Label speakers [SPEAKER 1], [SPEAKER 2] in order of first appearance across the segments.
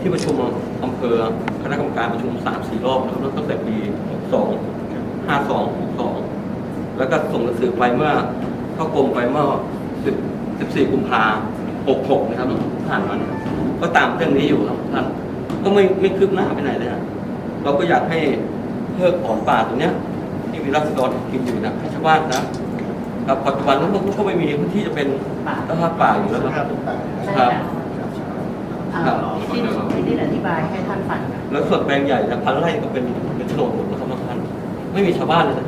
[SPEAKER 1] ที่ประชุมอำเภอคณะกรรมการประชุมสามสี่รอบนะครับตั้งแต่ปีสองห้าสองสองแล้วก็ส่งหนังสือไปเมื่อเข้ากรมไปเมื่อสิบสิบสี่กุมภาหกหกนะครับผ่านมาเนี่ยก็ตามเรื่องนี้อยู่ครับท่านก็ไม่ไม่คืบหน้าไปไหนเลยนะเราก็อยากให้เพิกถอนป่าตรงเนี้ยที่มีรัษฎรกินอยู่นะให้ชาวบ้านนะครับปัจจุบันนั้นพวกเขาไม่มีพื้นที่จะเป็น
[SPEAKER 2] ป่า
[SPEAKER 1] สภาพป่าอยู่แล้วครับ ครับ
[SPEAKER 2] อ่าที่ที่ที่อธิ บายให้ท่านฟังนะ
[SPEAKER 1] แล้วส่วนแปลงใหญ่นะพันไร่ก็เป็นเป็นโฉนดหมดแล้วครับบางท่านไม่มีชาวบ้านเลยนะ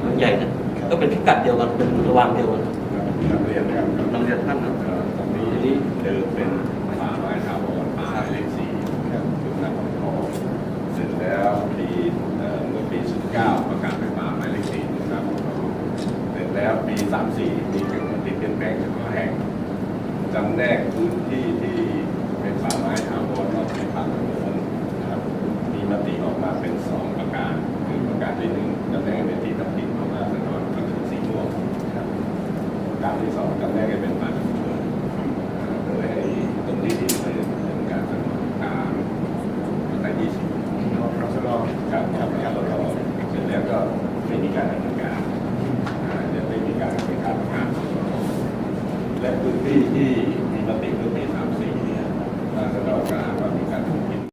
[SPEAKER 1] แปลงใหญ่นะก็เป็นพิกัดเดียวกันเป็นระวางเดียวกัน
[SPEAKER 3] นักเรียนนะครับ
[SPEAKER 1] นำเรียนท่านนะ
[SPEAKER 3] เอ่อตรงนี้เดิมเป็นป่าไม้ถาวรป่าหมายเลขสี่จุดนักของทองเสร็จแล้วปีเอ่อเมื่อปี19ประกาศเป็นป่าหมายเลขสี่จุดนักของทองเสร็จแล้วปี34มีเป็นติดเปลี่ยนแปลงเฉพาะแห่งจำแนกพื้นที่ที่เป็นป่าไม้ถาวร การที่สองจำแรกให้เป็นป่าชุมชนโดยให้ตรงนี้ที่เป็นเป็นการสนับสนุนตามมาตรา20ครับรับครับครับแล้วก็เสร็จแล้วก็ไม่มีการดำเนินการอ่าจะไม่มีการเป็นการและพื้นที่ที่มีมติเมื่อปี34เนี่ยราษฎรกล่าวว่า